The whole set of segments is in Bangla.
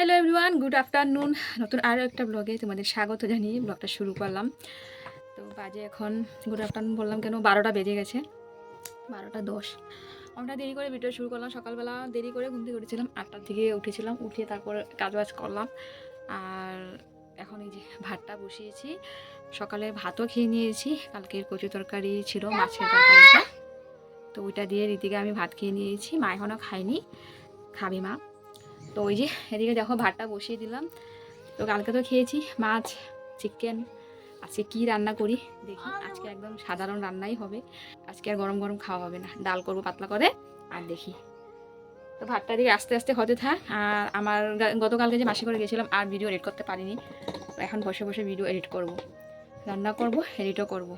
হ্যালো এভরিওয়ান গুড আফটারনুন নতুন আরও একটা ব্লগে তোমাদের স্বাগত জানিয়ে ব্লগটা শুরু করলাম। তো বাজে এখন গুড আফটারনুন বললাম কেন, বারোটা বেজে গেছে। বারোটা দশ। আমরা দেরি করে ভিডিও শুরু করলাম, সকালবেলা দেরি করে ঘুম থেকে উঠেছিলাম, আটটার দিকে উঠেছিলাম, উঠে তারপর কাজবাজ করলাম। আর এখন এই যে ভাতটা বসিয়েছি, সকালে ভাতও খেয়ে নিয়েছি, কালকের কচু তরকারি ছিল, মাছের তরকারিটা। তো ওইটা দিয়ে রীতিকে আমি ভাত খেয়ে নিয়েছি, মা এখনও খায়নি, খাবে মা। তো ওই যে এদিকে দেখো ভাতটা বসিয়ে দিলাম। তো কালকে তো খেয়েছি মাছ চিকেন আজকে কি রান্না করি দেখি। আজকে একদম সাধারণ রান্নাই হবে। আজকে আর গরম গরম খাওয়া হবে না। ডাল করব পাতলা করে আর দেখি। তো ভাতটা দিকে আস্তে আস্তে হতে থাক। আর আমার গতকালকে যে মাসি করে গেছিলাম আর ভিডিও এডিট করতে পারিনি। এখন বসে বসে ভিডিও এডিট করব। রান্না করব এডিটও করব।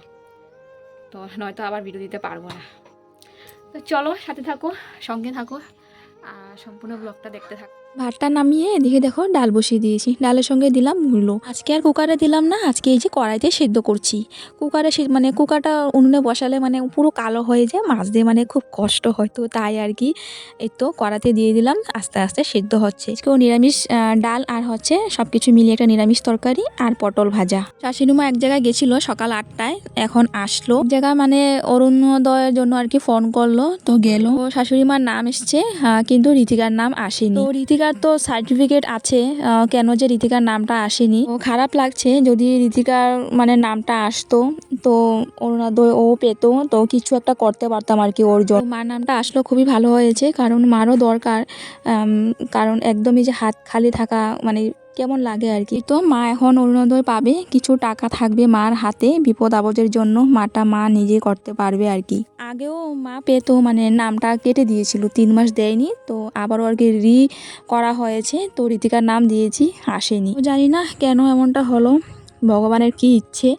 তো নয়তো আবার ভিডিও দিতে পারব না। তো চলো সাথে থাকো, সঙ্গে থাকো। আর সম্পূর্ণ ব্লগটা দেখতে থাকো। ভাতটা নামিয়ে এদিকে দেখো ডাল বসিয়ে দিয়েছি। ডালের সঙ্গে দিলাম মূলো। আজকে আর কুকারে দিলাম না, আজকে এই যে কড়াইতে সেদ্ধ করছি। কুকারে মানে কুকারটা উনুনে বসালে মানে পুরো কালো হয়ে যায়, মাছ দিয়ে মানে খুব কষ্ট হয় তো তাই আর কি। এই তো কড়াতে দিয়ে দিলাম, আস্তে আস্তে সেদ্ধ হচ্ছে। আজকেও নিরামিষ ডাল আর হচ্ছে সব কিছু মিলিয়ে একটা নিরামিষ তরকারি আর পটল ভাজা। শাশুড়িমা এক জায়গায় গেছিল সকাল আটটায়, এখন আসলো। এক জায়গায় মানে অরুণোদয়ের জন্য আর কি ফোন করল, তো গেল। তো শাশুড়িমার নাম এসছে কিন্তু রীতিকার নাম আসেনি। তো রীতিকার তো সার্টিফিকেট আছে কেন যে রীতিকার নামটা আসেনি। ও খারাপ লাগছে, যদি ঋতিকার মানে নামটা আসতো, তো ওর ও পেতো, তো কিছু একটা করতে পারতাম আর কি ওর জন্য। মার নামটা আসলো খুবই ভালো হয়েছে, কারণ মারও দরকার কারণ একদমই যে হাত খালি থাকা মানে কেমন লাগে আর কি? তো মা এখন অরুণোদয় পাবে, কিছু টাকা থাকবে মার হাতে, বিপদ আপদের জন্য মাটা মা নিজে করতে পারবে আর কি। আগেও মা পেতো মানে নামটা কেটে দিয়েছিল, তিন মাস দেয়নি, তো আবারও আর কি রি করা হয়েছে, তো ঋতিকার নাম দিয়েছি, আসেনি। জানি না কেন এমনটা হলো, ভগবানের কি ইচ্ছে?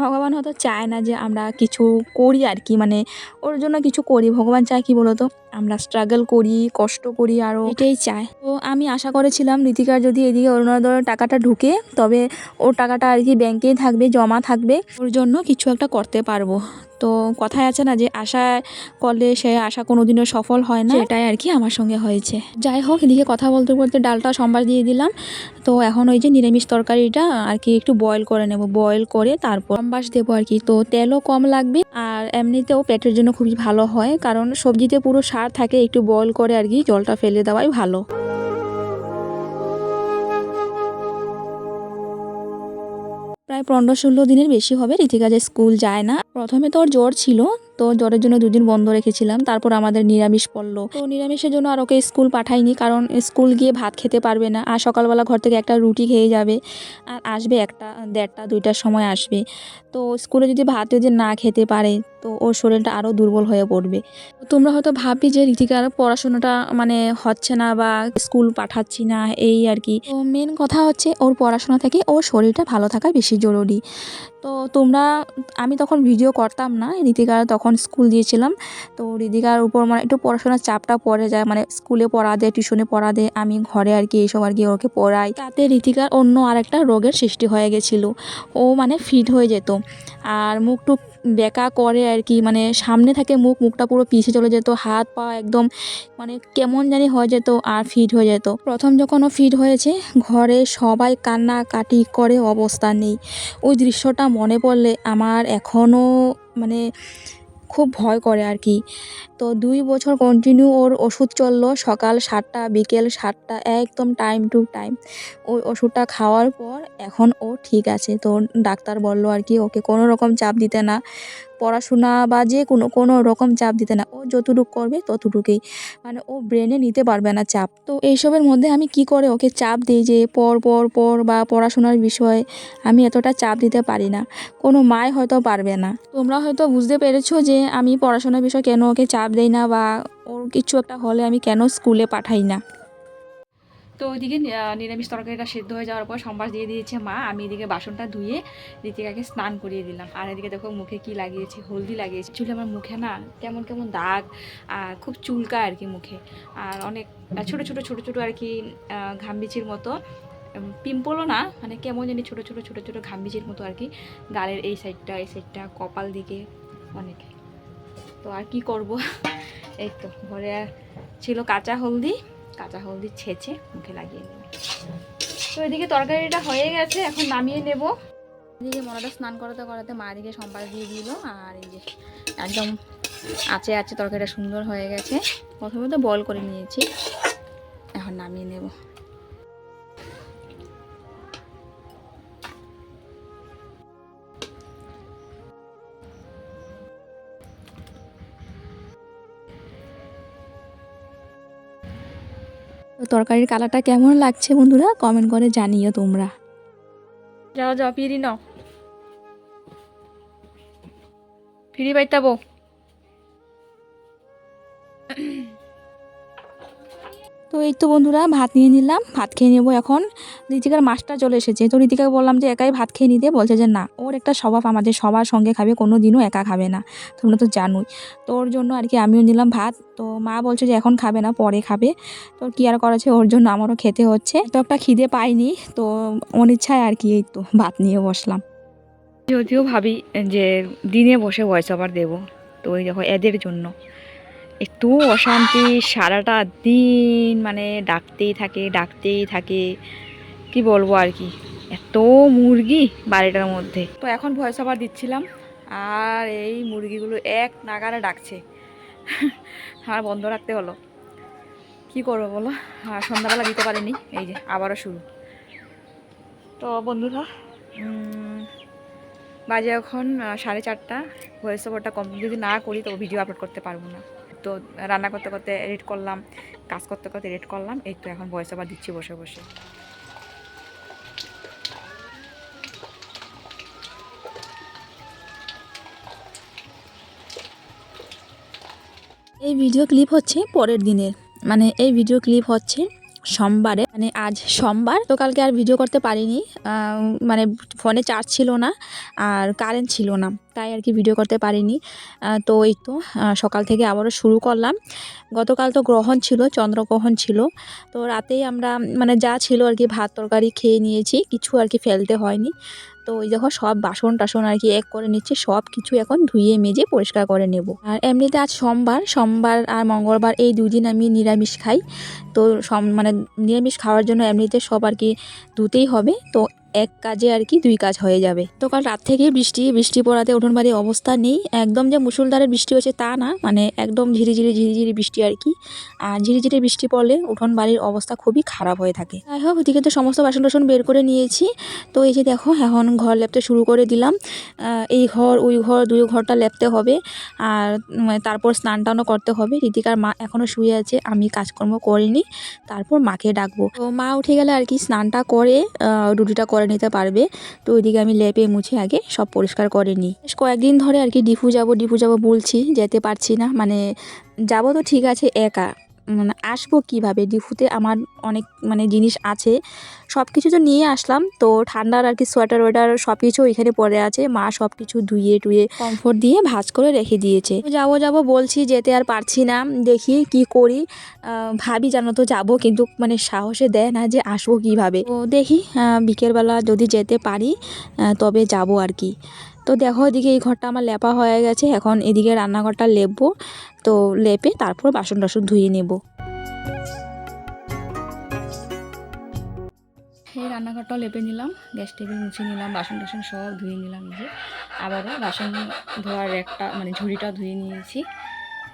ভগবান হয়তো চায় না যে আমরা কিছু করি আর কি মানে ওর জন্য কিছু করি, ভগবান চায় কি বলতো? আমরা স্ট্রাগল করি কষ্ট করি আরও এটাই চাই। তো আমি আশা করেছিলাম রীতিকার যদি এদিকে অরুণোদয়ের টাকাটা ঢুকে তবে ওর টাকাটা আর কি ব্যাংকেই থাকবে জমা থাকবে। ওর জন্য কিছু একটা করতে পারব। তো কথায় আছে না যে আশা করলে সে আশা কোনোদিনও সফল হয় না। এটাই আর কি আমার সঙ্গে হয়েছে। যাই হোক এদিকে কথা বলতে বলতে ডালটা সম্বাস দিয়ে দিলাম। তো এখন ওই যে নিরামিষ তরকারিটা আর কি একটু বয়েল করে নেব। বয়েল করে তারপর সম্বাস দেবো আর কি। তো তেলও কম লাগবে আর এমনিতেও পেটের জন্য খুবই ভালো হয় কারণ সবজিতে পুরো সার থাকে একটু বয়েল করে আর কি, জলটা ফেলে দেওয়াই ভালো। প্রায় পনেরো ষোলো দিনের বেশি হবে, ঋতিকা যে স্কুল যায় না। প্রথমে তো ওর জ্বর ছিল, তো জ্বরের জন্য দুদিন বন্ধ রেখেছিলাম, তারপর আমাদের নিরামিষ পড়ল। তো নিরামিষের জন্য আর ওকে স্কুল পাঠাইনি, কারণ স্কুল গিয়ে ভাত খেতে পারবে না, আর সকালবেলা ঘর থেকে একটা রুটি খেয়ে যাবে, আর আসবে একটা, দেড়টা, দুইটার সময় আসবে। তো স্কুলে যদি ভাত যদি না খেতে পারে তো ওর শরীরটা আরও দুর্বল হয়ে পড়বে। তোমরা হয়তো ভাবি যে ঋতিকার পড়াশোনাটা মানে হচ্ছে না বা স্কুল পাঠাচ্ছি না, এই আর কি। তো মেন কথা হচ্ছে ওর পড়াশোনা থেকে ওর শরীরটা ভালো থাকা বেশি জরুরি। তো তোমরা, আমি তখন ভিডিও করতাম না ঋতিকার তখন স্কুল দিয়েছিলাম। তো ঋতিকার উপর মানে একটু পড়াশোনার চাপটা পড়ে যায় মানে স্কুলে পড়া দেয় টিউশনে পড়া দেয় আমি ঘরে আর কি এইসব আর কি ওকে পড়াই। তাতে ঋতিকার অন্য আরেকটা রোগের সৃষ্টি হয়ে গেছিল। ও মানে ফিট হয়ে যেত। আর মুখ টুক বেঁকা করে আর কি মানে সামনে থাকে মুখ, মুখটা পুরো পিছিয়ে চলে যেত, হাত পা একদম মানে কেমন জানি হয়ে যেত আর ফিট হয়ে যেত। প্রথম যখন ও ফিট হয়েছে, ঘরে সবাই কান্না কাটি করে অবস্থা নেই। ওই দৃশ্যটা মনে পড়লে আমার এখনও মানে খুব ভয় করে আর কি। তো দুই বছর কন্টিনিউ ওর ওষুধ চলল সকাল সাতটা, বিকেল সাতটা, একদম টাইম টু টাইম ওই ওষুধটা খাওয়ার পর এখন ও ঠিক আছে। তো ডাক্তার বলল আর কি, ওকে কোনো রকম চাপ দিতে না। পড়াশোনা বা যে কোনো কোনো রকম চাপ দিতে না, ও যতটুকু করবে ততটুকুই। মানে ও ব্রেনে নিতে পারবে না চাপ। তো এইসবের মধ্যে আমি কি করে ওকে চাপ দিই যে পর পর পর বা পড়াশোনার বিষয়ে আমি এতটা চাপ দিতে পারি না? কোনো মায় হয়তো পারবে না। তোমরা হয়তো বুঝতে পেরেছ যে আমি পড়াশোনার বিষয়ে কেন ওকে চাপ দেই না বা ওর কিছু একটা হলে আমি কেন স্কুলে পাঠাই না। তো ওইদিকে নিরামিষ তরকারিটা সেদ্ধ হয়ে যাওয়ার পর সম্বাস দিয়ে দিয়েছে মা। আমি এদিকে বাসনটা ধুয়ে রীতিকাকে স্নান করিয়ে দিলাম। আর এদিকে দেখো মুখে কি লাগিয়েছে, হলদি লাগিয়েছে। চুলে আমার মুখে না কেমন কেমন দাগ, আর খুব চুলকা আর কি মুখে। আর অনেক ছোট ছোট ছোট ছোট আর কি ঘামবিচির মতো। পিম্পলও না মানে কেমন জানি ছোট ছোট ছোট ছোট ঘামবিচির মতো আর কি। গালের এই সাইডটা এই সাইডটা, কপাল দিকে অনেক। তো আর কি করব? এই তো, ঘরে ছিল কাঁচা হলদি কাঁচা হলদি ছেঁচে মুখে লাগিয়ে নেব তো এদিকে তরকারিটা হয়ে গেছে, এখন নামিয়ে নেব। এদিকে মনাটা স্নান করাতে করাতে মা এদিকে সম্পাদ দিয়ে দিল, আর এই যে একদম আছে আছে তরকারিটা সুন্দর হয়ে গেছে। প্রথমে তো বল করে নিয়েছি, এখন নামিয়ে নেব। তো তরকারির কালারটা কেমন লাগছে বন্ধুরা? কমেন্ট করে জানিও তোমরা। যাও যাও পিড়ি নাও। ফিরি বাইতাবো তো এই তো বন্ধুরা ভাত নিয়ে নিলাম। ভাত খেয়ে নেব এখন। ঋতিকার মাছটা চলে এসেছে। তো ঋতিকাকে বললাম যে একাই ভাত খেয়ে নিতে, বলছে যে না, ওর একটা স্বভাব আমাদের সবার সঙ্গে খাবে কোনো দিনও একা খাবে না। তোমরা তো জানোই। তো ওর জন্য আর কি আমিও নিলাম ভাত। তো মা বলছে যে এখন খাবে না, পরে খাবে। তো কি আর করেছে ওর জন্য আমারও খেতে হচ্ছে। তো একটা খিদে পাইনি, তো অনিচ্ছায় আর কি এই তো ভাত নিয়ে বসলাম। যদিও ভাবি যে দিনে বসে ভয়েস ওভার দেবো, তো ওই দেখো এদের জন্য। একটু অশান্তি, সারাটা দিন মানে ডাকতেই থাকে ডাকতেই থাকে। কি বলব আর কি? এত মুরগি বাড়িটার মধ্যে। তো এখন ভয়েস ওভার দিচ্ছিলাম, আর এই মুরগিগুলো এক নাগারে ডাকছে। আর বন্ধ রাখতে হলো। কি করব বলো? আর সন্ধ্যাবেলা দিতে পারিনি, এই যে আবারও শুরু। তো বন্ধুরা বাজে এখন সাড়ে চারটা। ভয়েস ওভারটা কমপ্লিট যদি না করি তো ভিডিও আপলোড করতে পারব না। তো রান্না করতে করতে এডিট করলাম, কাজ করতে করতে এডিট করলাম, এই তো এখন ভয়েস ওভার দিচ্ছি বসে বসে। এই ভিডিও ক্লিপ হচ্ছে পরের দিনের। মানে এই ভিডিও ক্লিপ হচ্ছে সোমবারে। মানে আজ সোমবার, তো কালকে আর ভিডিও করতে পারিনি। মানে ফোনে চার্জ ছিল না আর কারেন্ট ছিল না, তাই আর কি ভিডিও করতে পারিনি। তো এই তো সকাল থেকে আবারও শুরু করলাম। গতকাল তো গ্রহণ ছিল, চন্দ্রগ্রহণ ছিল। তো রাতেই আমরা মানে যা ছিল আর কি ভাত তরকারি খেয়ে নিয়েছি, কিছু আর কি ফেলতে হয়নি। তো ওই দেখো সব বাসন টাসন আর কি এক করে নিচ্ছে, সব কিছু এখন ধুয়ে মেজে পরিষ্কার করে নেব। আর এমনিতে আজ সোমবার সোমবার আর মঙ্গলবার এই দুই দিন আমি নিরামিষ খাই। তো সম মানে নিরামিষ খাওয়ার জন্য এমনিতে সব আর কি ধুতেই হবে। তো এক কাজে আর কি দুই কাজ হয়ে যাবে। তো কাল রাত থেকে বৃষ্টি বৃষ্টি পড়াতে উঠোন বাড়ির অবস্থা নেই। একদম যে মুসুলধারে বৃষ্টি হচ্ছে তা না মানে একদম ঝিরিঝিরি ঝিরিঝিরি বৃষ্টি আর কি। আর ঝিরিঝিরি বৃষ্টি পড়লে উঠোন বাড়ির অবস্থা খুবই খারাপ হয়ে থাকে। যাই হোক, ওদিকে তো সমস্ত বাসন টাসন বের করে নিয়েছি। তো এই যে দেখো, এখন ঘর লেপতে শুরু করে দিলাম। এই ঘর, ওই ঘর, দুই ঘরটা লেপতে হবে। আর তারপর স্নান টানও করতে হবে। রীতিকার মা এখনও শুয়ে আছে, আমি কাজকর্ম করিনি। তারপর মাকে ডাকবো। তো মা উঠে গেলে আর কি স্নানটা করে রুটিটা করে নিতে পারবে। তো ওইদিকে আমি লেপে মুছে আগে সব পরিষ্কার করে নিই। কয়েকদিন ধরে আর কি ডিফু যাব ডিফু যাব বলছি, যেতে পারছি না। মানে যাব তো ঠিক আছে একা। মানে আসব কীভাবে? ডিফুতে আমার অনেক মানে জিনিস আছে। সব কিছু তো নিয়ে আসলাম। তো ঠান্ডার আর কি সোয়েটার ওয়েটার সব কিছু এখানে পড়ে আছে। মা সব কিছু ধুয়ে টুয়ে কমফোর্ট দিয়ে ভাজ করে রেখে দিয়েছে। যাব যাব বলছি, যেতে আর পারছি না। দেখি কি করি। ভাবি জানো তো যাব, কিন্তু মানে সাহসে দেয় না যে আসব কীভাবে। তো দেখি বিকেলবেলা যদি যেতে পারি তবে যাব আর কি। তো দেখো এদিকে এই ঘরটা আমার লেপা হয়ে গেছে। এখন এদিকে রান্নাঘরটা লেপবো। তো লেপে তারপর বাসন টাসন ধুয়ে নেব। এই রান্নাঘরটাও লেপে নিলাম, গ্যাস টেবিল মুছে নিলাম বাসন টাসন সব ধুয়ে নিলাম এই যে। আবারও বাসন ধোয়ার একটা মানে ঝুড়িটা ধুয়ে নিয়েছি।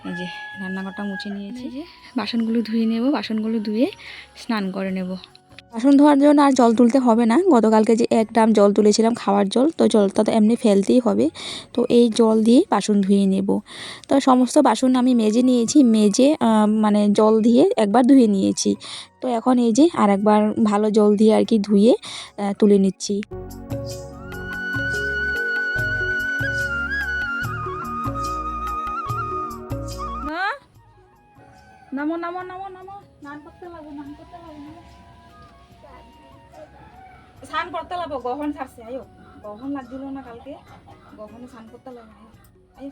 এই যে রান্নাঘরটা মুছে নিয়েছি। যে বাসনগুলো ধুয়ে নেব, বাসনগুলো ধুয়ে স্নান করে নেব। বাসন ধোয়ার জন্য আর জল তুলতে হবে না। গতকালকে যে এক ড্রাম জল তুলেছিলাম খাওয়ার জল, তো জলটা তো এমনি ফেলতেই হবে। তো এই জল দিয়ে বাসন ধুয়ে নেব। তো সমস্ত বাসন আমি মেজে নিয়েছি, মেজে মানে জল দিয়ে একবার ধুয়ে নিয়েছি। তো এখন এই যে আর একবার ভালো জল দিয়ে আর কি ধুয়ে তুলে নিচ্ছি। নামো নামো নামো নামো। স্নান করতে লাগবো স্নান করতে নামো। স্নান করতে লাগবো, গহন ছাড়ছে, আয়ো। গহন লাগছিল না কালকে, গহনে স্নান করতে লাগবো, আয়ো।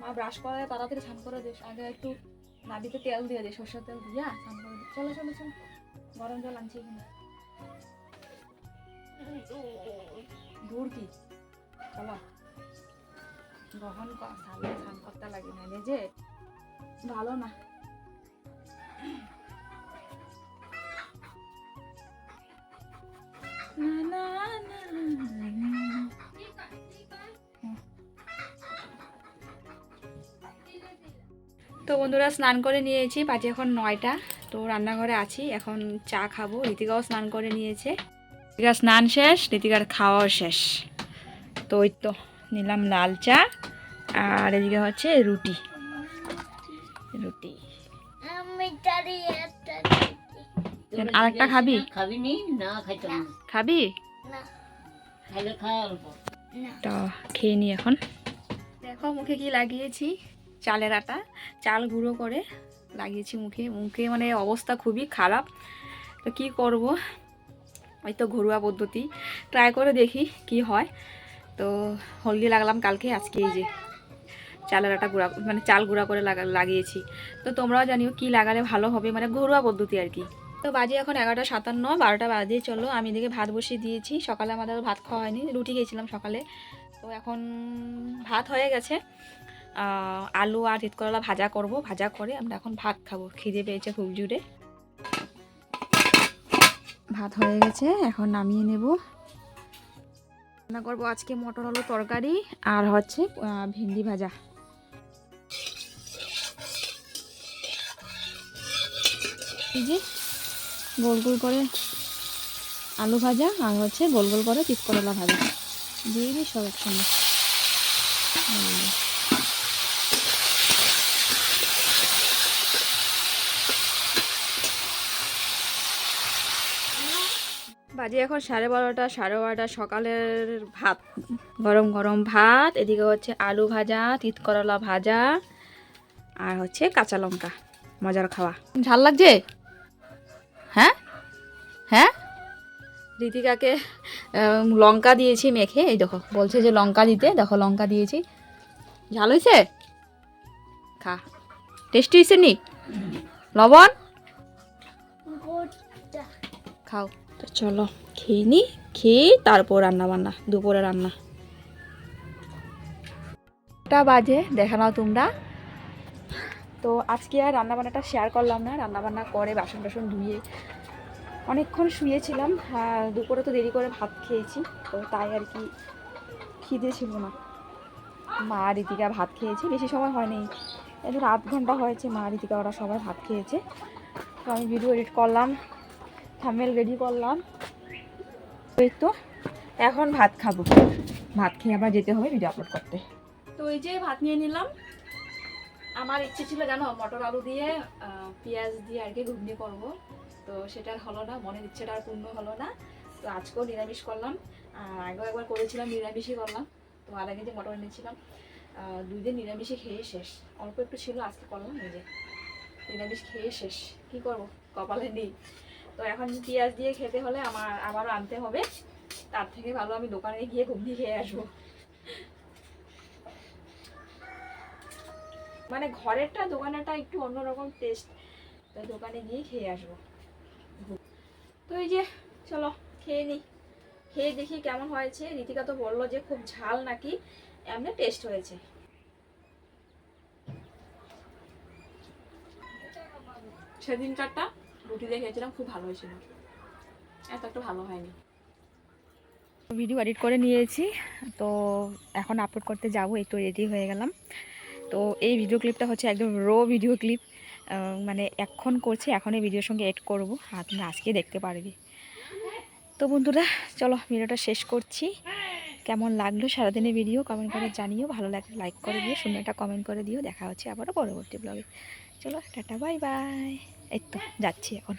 মা ব্রাশ করে তাড়াতাড়ি স্নান করে দিস আগে একটু নাবিতে তেল দিয়ে দে, সর্ষের তেল দিয়া স্নান করে দে। চলো চলো চলো। গরম জল আনছি এখানে। দূর কি? চলো। গহন স্নান করতে লাগে না যে ভালো না। তো বন্ধুরা স্নান করে নিয়েছি বাজে এখন নয়টা। তো রান্নাঘরে আছি এখন চা খাব। ঋতিকাও স্নান করে নিয়েছে। ঋতিকার স্নান শেষ ঋতিকার খাওয়াও শেষ। তো ওই তো নিলাম লাল চা আর এদিকে হচ্ছে রুটি। রুটি। আমি আর একটা খাবি খাবি? নি না খাইতাম না। খাবি? না। খাইলে খা অল্প। না। তো খেয়ে নি এখন। দেখো মুখে কি লাগিয়েছি। চালের আটা, চাল গুঁড়ো করে লাগিয়েছি মুখে। মুখে মানে অবস্থা খুবই খারাপ। তো কি করব? ওই তো ঘরোয়া পদ্ধতি। ট্রাই করে দেখি কি হয়। তো হলদি লাগলাম কালকে, আজকে এই যে চালের আটা গুঁড়া মানে চাল গুঁড়া করে লাগা, লাগিয়েছি। তো তোমরাও জানিও কি লাগালে ভালো হবে মানে ঘরোয়া পদ্ধতি আর কি। তো বাজে এখন এগারোটা সাতান্ন, বারোটা বাজে, চলো আমি এদিকে ভাত বসিয়ে দিয়েছি। সকালে আমাদের ভাত খাওয়া হয়নি, রুটি খেয়েছিলাম সকালে। তো এখন ভাত হয়ে গেছে। আলু আর তিতকরলা ভাজা করব। ভাজা করে আমরা এখন ভাত খাব। খিদে পেয়েছে খুব জুড়ে। ভাত হয়ে গেছে, এখন নামিয়ে নেব। রান্না করব আজকে মটর আলু তরকারি আর হচ্ছে ভেন্ডি ভাজা। যে গোল গোল করে আলু ভাজা আর হচ্ছে গোল গোল করে তিতকরলা ভাজা। দিয়ে দিই সব একসঙ্গে এই যে। বাজে এখন সাড়ে বারোটা সাড়ে বারোটা সকালের ভাত। গরম গরম ভাত এদিকে হচ্ছে আলু ভাজা তিতকরলা ভাজা আর হচ্ছে কাঁচা লঙ্কা মজার খাওয়া। ঝাল লাগছে? হ্যাঁ? হ্যাঁ? ঋতিকাকে লঙ্কা দিয়েছি মেখে এই দেখো বলছে যে লঙ্কা দিতে দেখো লঙ্কা দিয়েছি। ঝাল হয়েছে? খা। টেস্টি হয়েছে নি? লবণ? খাও। চলো, খেয়ে নি, খেয়ে তারপর রান্না বান্না দুপুরে রান্না। বাজে, দেখা নাও তোমরা। তো আজকে আর রান্না বান্নাটা শেয়ার করলাম না রান্না বান্না করে বাসন টাসন ধুয়ে অনেকক্ষণ শুয়েছিলাম দুপুরে তো দেরি করে ভাত খেয়েছি, তো তাই আর কি খিদে ছিল না। মা রীতিকা ভাত খেয়েছে, বেশি সময় হয়নি। ধর আধ ঘণ্টা হয়েছে, মা রীতিকা ওরা সবাই ভাত খেয়েছে। তো আমি ভিডিও এডিট করলাম থামেল রেডি করলাম। এই তো, এখন ভাত খাব। ভাত খেয়ে আবার যেতে হবে ভিডিও আপলোড করতে। তো এই যে ভাত নিয়ে নিলাম। আমার ইচ্ছে ছিল জানো, মটর আলু দিয়ে পেঁয়াজ দিয়ে আর কি ঘুগনি করব। তো সেটা হলো না, মনের ইচ্ছেটা আর পূর্ণ হলো না। তো আজকেও নিরামিষ করলাম। আগেও একবার করেছিলাম, নিরামিষই করলাম। তো আর আগে যে মটর এনেছিলাম দুই দিন নিরামিষই খেয়ে শেষ। অল্প একটু ছিল, আজকে করলাম নিজে নিরামিষ খেয়ে শেষ। কি করব? কপালে নেই। তো এখন পেঁয়াজ দিয়ে খেতে হলে আমার আবারও আনতে হবে। তার থেকে ভালো আমি দোকানে গিয়ে ঘুগনি খেয়ে আসব। মানে ঘরেরটা, দোকানেরটা একটু অন্যরকম টেস্ট তো দোকানে গিয়ে খেয়ে আসব। তো এই যে, চলো খেয়ে নিই খেয়ে দেখি কেমন হয়েছে। রীতিকা তো বলল যে খুব ঝাল নাকি, এমনি টেস্ট হয়েছে। সেদিনকারটা? রুটি দিয়ে খেয়েছিলাম, খুব ভালো হয়েছিল। এত একটা ভালো হয়নি। ভিডিও এডিট করে নিয়েছি, তো এখন আপলোড করতে যাব, একটু রেডি হয়ে গেলাম। তো এই ভিডিও ক্লিপটা হচ্ছে একদম রো ভিডিও ক্লিপ মানে এখন করছি, এখন এই ভিডিওর সঙ্গে এড করব আর তুমি আজকে দেখতে পারবি। তো বন্ধুরা, চলো ভিডিওটা শেষ করছি। কেমন লাগল সারাদিনের ভিডিও কমেন্ট করে জানিও। ভালো লাগলে লাইক করে দিও, সুন্দর একটা কমেন্ট করে দিও। দেখা হচ্ছে আবারও পরবর্তী ব্লগে চলো, টাটা বাই বাই এই তো যাচ্ছি এখন।